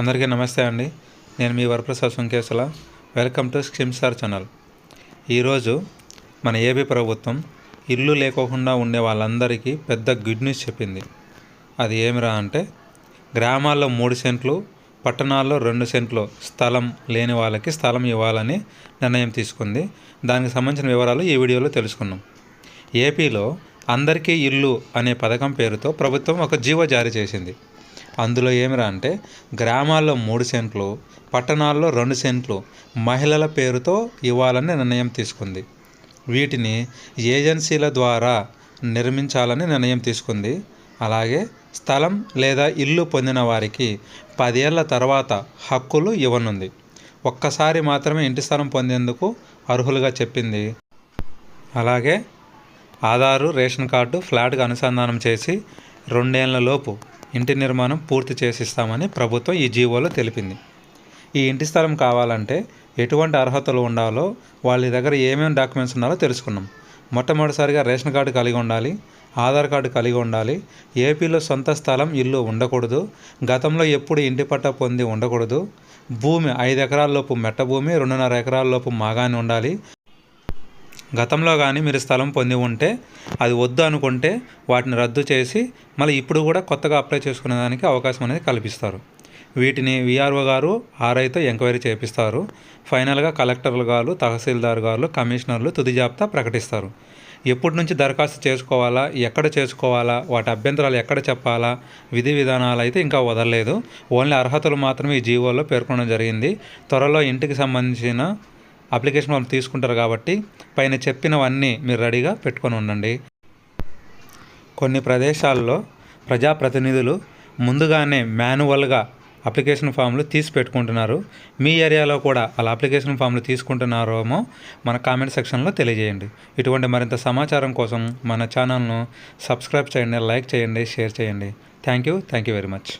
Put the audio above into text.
అందరికీ నమస్తే అండి. నేను మీ Varaprasad Sunkesala welcome to Skimsar channel. ఈరోజు మన ఏపీ ప్రభుత్వం ఇల్లు లేకోకుండా ఉండే వాళ్ళందరికీ పెద్ద గుడ్ న్యూస్ చెప్పింది. అది ఏమిరా అంటే గ్రామాల్లో మూడు సెంట్లు పట్టణాల్లో రెండు సెంట్లు స్థలం లేని వాళ్ళకి స్థలం ఇవ్వాలని నిర్ణయం తీసుకుంది. దానికి సంబంధించిన వివరాలు ఈ వీడియోలో తెలుసుకున్నాం ఏపీలో అందరికీ ఇల్లు అనే పథకం పేరుతో ప్రభుత్వం ఒక జీవో జారీ చేసింది. అందులో ఏమిరా అంటే గ్రామాల్లో మూడు సెంట్లు పట్టణాల్లో రెండు సెంట్లు మహిళల పేరుతో ఇవ్వాలని నిర్ణయం తీసుకుంది. వీటిని ఏజెన్సీల ద్వారా నిర్మించాలని నిర్ణయం తీసుకుంది. అలాగే స్థలం లేదా ఇల్లు పొందిన వారికి పదేళ్ళ తర్వాత హక్కులు ఇవ్వనుంది. ఒక్కసారి మాత్రమే ఇంటి స్థలం పొందేందుకు అర్హులుగా చెప్పింది. అలాగే ఆధారు రేషన్ కార్డు ఫ్లాట్గా అనుసంధానం చేసి రెండేళ్ళలోపు ఇంటి నిర్మాణం పూర్తి చేసిస్తామని ప్రభుత్వం ఈ జీవోలో తెలిపింది. ఈ ఇంటి స్థలం కావాలంటే ఎటువంటి అర్హతలు ఉండాలో వాళ్ళ దగ్గర ఏమేమి డాక్యుమెంట్స్ ఉన్నారో తెలుసుకున్నాం. మొట్టమొదటిసారిగా రేషన్ కార్డు కలిగి ఉండాలి ఆధార్ కార్డు కలిగి ఉండాలి. ఏపీలో సొంత స్థలం ఇల్లు ఉండకూడదు. గతంలో ఎప్పుడు ఇంటి పట్టా పొంది ఉండకూడదు. భూమి ఐదు ఎకరాల లోపు మెట్ట భూమి రెండున్నర ఎకరాల లోపు మాగాని ఉండాలి. గతంలో కానీ మీరు స్థలం పొంది ఉంటే అది వద్దు అనుకుంటే వాటిని రద్దు చేసి మళ్ళీ ఇప్పుడు కూడా కొత్తగా అప్లై చేసుకునే దానికి అవకాశం అనేది కల్పిస్తారు. వీటిని విఆర్ఓ గారు ఆర్ఐతో ఎంక్వైరీ చేపిస్తారు. ఫైనల్గా కలెక్టర్లు గారు తహసీల్దార్ గారు కమిషనర్లు తుది జాబితా ప్రకటిస్తారు. ఎప్పటి నుంచి దరఖాస్తు చేసుకోవాలా ఎక్కడ చేసుకోవాలా వాటి అభ్యంతరాలు ఎక్కడ చెప్పాలా విధి విధానాలు అయితే ఇంకా వదలలేదు. ఓన్లీ అర్హతలు మాత్రమే ఈ జీవోలో పేర్కొనడం జరిగింది. త్వరలో ఇంటికి సంబంధించిన అప్లికేషన్ వాళ్ళు తీసుకుంటారు కాబట్టి పైన చెప్పినవన్నీ మీరు రెడీగా పెట్టుకొని ఉండండి. కొన్ని ప్రదేశాల్లో ప్రజాప్రతినిధులు ముందుగానే మాన్యువల్గా అప్లికేషన్ ఫామ్లు తీసి పెట్టుకుంటున్నారు. మీ ఏరియాలో కూడా అలా అప్లికేషన్ ఫామ్లు తీసుకుంటున్నారేమో మన కామెంట్ సెక్షన్లో తెలియజేయండి. ఇటువంటి మరింత సమాచారం కోసం మన ఛానల్ను సబ్స్క్రైబ్ చేయండి లైక్ చేయండి షేర్ చేయండి. Thank you thank you very much.